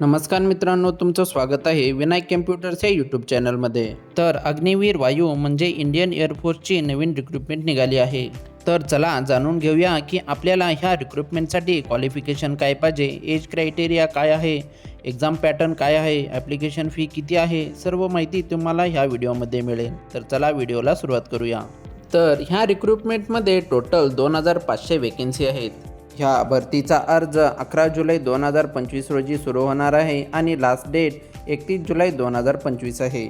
नमस्कार मित्रांनो तुमचं स्वागत आहे विनायक कम्प्युटर्सच्या यूट्यूब चॅनलमध्ये. तर अग्निवीर वायू म्हणजे इंडियन एअरफोर्सची नवीन रिक्रुटमेंट निघाली आहे. तर चला जाणून घेऊया की आपल्याला ह्या रिक्रुटमेंटसाठी क्वालिफिकेशन काय पाहिजे एज क्रायटेरिया काय आहे एक्झाम पॅटर्न काय आहे ॲप्लिकेशन फी किती आहे सर्व माहिती तुम्हाला ह्या व्हिडिओमध्ये मिळेल. तर चला व्हिडिओला सुरुवात करूया. तर ह्या रिक्रुटमेंटमध्ये टोटल दोन हजार पाचशे वेकेन्सी आहेत. ह्या भरतीचा अर्ज अकरा जुलै दोन हजार पंचवीस रोजी सुरू होणार आहे आणि लास्ट डेट एकतीस जुलै दोन हजार पंचवीस आहे.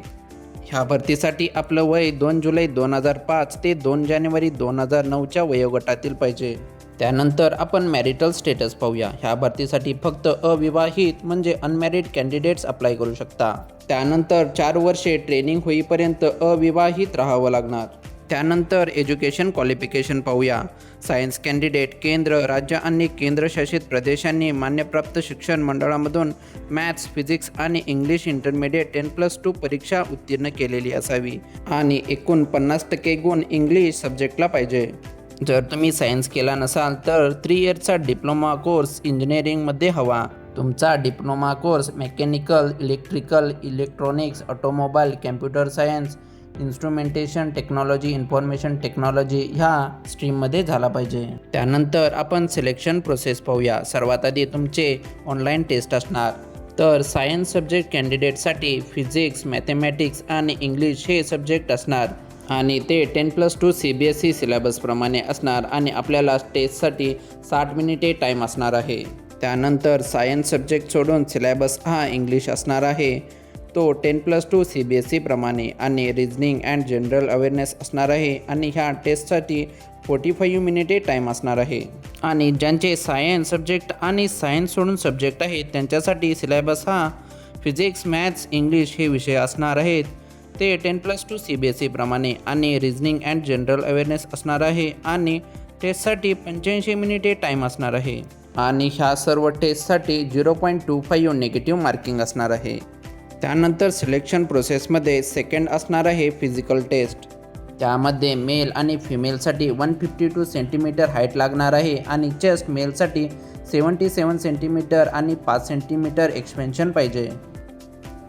ह्या भरतीसाठी आपलं वय दोन जुलै दोन हजार पाच ते दोन जानेवारी दोन हजार नऊच्या वयोगटातील पाहिजे. त्यानंतर आपण मॅरिटल स्टेटस पाहूया. ह्या भरतीसाठी फक्त अविवाहित म्हणजे अनमॅरिड कॅन्डिडेट्स अप्लाय करू शकता. त्यानंतर चार वर्षे ट्रेनिंग होईपर्यंत अविवाहित राहावं लागणार. त्यानंतर एज्युकेशन क्वालिफिकेशन पाहूया. सायन्स कॅन्डिडेट केंद्र राज्य आणि केंद्रशासित प्रदेशांनी मान्यप्राप्त शिक्षण मंडळामधून मॅथ्स फिजिक्स आणि English intermediate ten plus two परीक्षा उत्तीर्ण केलेली असावी आणि एकूण पन्नास टक्के गुण इंग्लिश सब्जेक्टला पाहिजे. जर तुम्ही सायन्स केला नसाल तर थ्री इयर्सचा डिप्लोमा कोर्स इंजिनिअरिंगमध्ये हवा. तुमचा diploma course mechanical electrical electronics automobile computer science instrumentation technology information technology ह्या स्ट्रीममध्ये झाला पाहिजे. त्यानंतर आपण सिलेक्शन प्रोसेस पाहूया. सर्वात आधी तुमचे ऑनलाईन टेस्ट असणार. तर सायन्स सब्जेक्ट कॅन्डिडेटसाठी फिजिक्स मॅथेमॅटिक्स आणि इंग्लिश हे सब्जेक्ट असणार. आणि ते ten plus two C B S E सिलेबसप्रमाणे असणार आणि आपल्याला टेस्टसाठी साठ मिनिटे टाईम असणार आहे. त्यानंतर सायन्स सब्जेक्ट सोडून सिलेबस हा इंग्लिश असणार आहे. तो ten plus two C B S सीप्रमाणे आणि रिजनिंग अँड जनरल अवेअरनेस असणार आहे आणि ह्या टेस्टसाठी फोर्टी फाईव्ह मिनिटे टाईम असणार आहे. आणि ज्यांचे सायन्स सब्जेक्ट आणि सायन्स सोडून सब्जेक्ट आहेत त्यांच्यासाठी सिलेबस हा फिजिक्स मॅथ्स इंग्लिश हे विषय असणार आहेत. ते ten plus two C B S सीप्रमाणे आणि रिजनिंग अँड जनरल अवेअरनेस असणार आहे आणि टेस्टसाठी पंच्याऐंशी मिनिटे टाईम असणार आहे. आणि ह्या सर्व टेस्टसाठी zero point two five negative marking असणार आहे. त्यानंतर सिलेक्शन प्रोसेसमध्ये सेकंड असणार आहे फिजिकल टेस्ट त्यामध्ये मेल आणि फिमेलसाठी one fifty two centimetre height लागणार आहे आणि चेस्ट मेलसाठी सेवन्टी सेवन सेंटीमीटर आणि पाच सेंटीमीटर एक्सपेन्शन पाहिजे.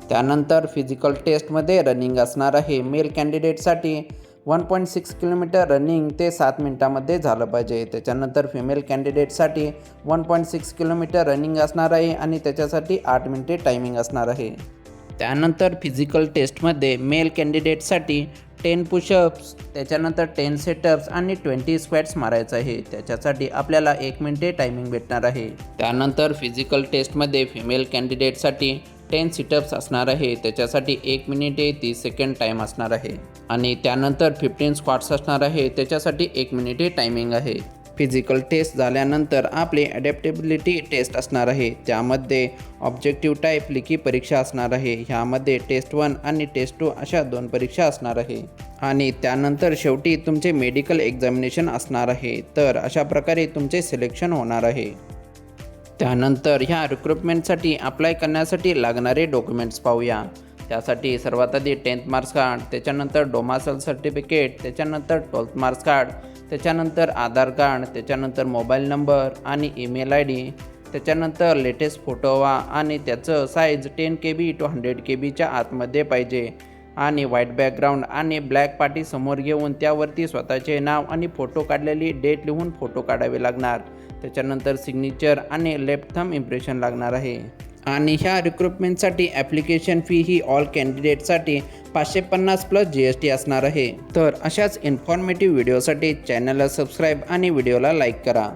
त्यानंतर फिजिकल टेस्टमध्ये रनिंग असणार आहे male कॅन्डिडेटसाठी one point six kilometre running ते सात मिनटामध्ये झालं पाहिजे. त्याच्यानंतर female कॅन्डिडेटसाठी one point six kilometre running असणार आहे आणि त्याच्यासाठी आठ मिनिटे टायमिंग असणार आहे. त्यानंतर फिजिकल टेस्टमध्ये मेल कॅन्डिडेटसाठी टेन पुशअप्स त्याच्यानंतर टेन सेटअप्स आणि ट्वेंटी स्क्वॅट्स मारायचं आहे. त्याच्यासाठी आपल्याला एक मिनिटे टायमिंग भेटणार आहे. त्यानंतर फिजिकल टेस्टमध्ये फिमेल कॅन्डिडेटसाठी टेन सिटअप्स असणार आहे. त्याच्यासाठी एक मिनिटे तीस सेकंड टाईम असणार आहे. आणि त्यानंतर फिफ्टीन स्क्वॉट्स असणार आहे. त्याच्यासाठी एक मिनिटे टायमिंग आहे. फिजिकल टेस्ट झाल्यानंतर आपली ॲडॅप्टेबिलिटी टेस्ट असणार आहे. त्यामध्ये ऑब्जेक्टिव्ह टाईप लिखी परीक्षा असणार आहे. ह्यामध्ये टेस्ट वन आणि टेस्ट टू अशा दोन परीक्षा असणार आहे. आणि त्यानंतर शेवटी तुमचे मेडिकल एक्झामिनेशन असणार आहे. तर अशा प्रकारे तुमचे सिलेक्शन होणार आहे. त्यानंतर ह्या रिक्रुटमेंटसाठी अप्लाय करण्यासाठी लागणारे डॉक्युमेंट्स पाहूया. त्यासाठी सर्वात आधी टेन्थ मार्क्स कार्ड त्याच्यानंतर डोमासल सर्टिफिकेट त्याच्यानंतर ट्वेल्थ मार्क्स कार्ड त्याच्यानंतर आधार कार्ड त्याच्यानंतर मोबाईल नंबर आणि ईमेल आय डी त्याच्यानंतर लेटेस्ट फोटो हवा आणि त्याचं size ten K B two hundred K बीच्या आतमध्ये पाहिजे. आणि व्हाईट बॅकग्राऊंड आणि ब्लॅक पाटी समोर घेऊन त्यावरती स्वतःचे नाव आणि फोटो काढलेली डेट लिहून फोटो काढावे लागणार. त्याच्यानंतर सिग्नेचर आणि लेफ्ट थम इम्प्रेशन लागणार आहे. आणि ह्या रिक्रुटमेंटसाठी ॲप्लिकेशन फी ही ऑल कॅन्डिडेटसाठी पाचशे पन्नास प्लस जी एस टी असणार आहे. तर अशाच इन्फॉर्मेटिव्ह व्हिडिओसाठी चॅनलला सबस्क्राईब आणि व्हिडिओला लाईक करा.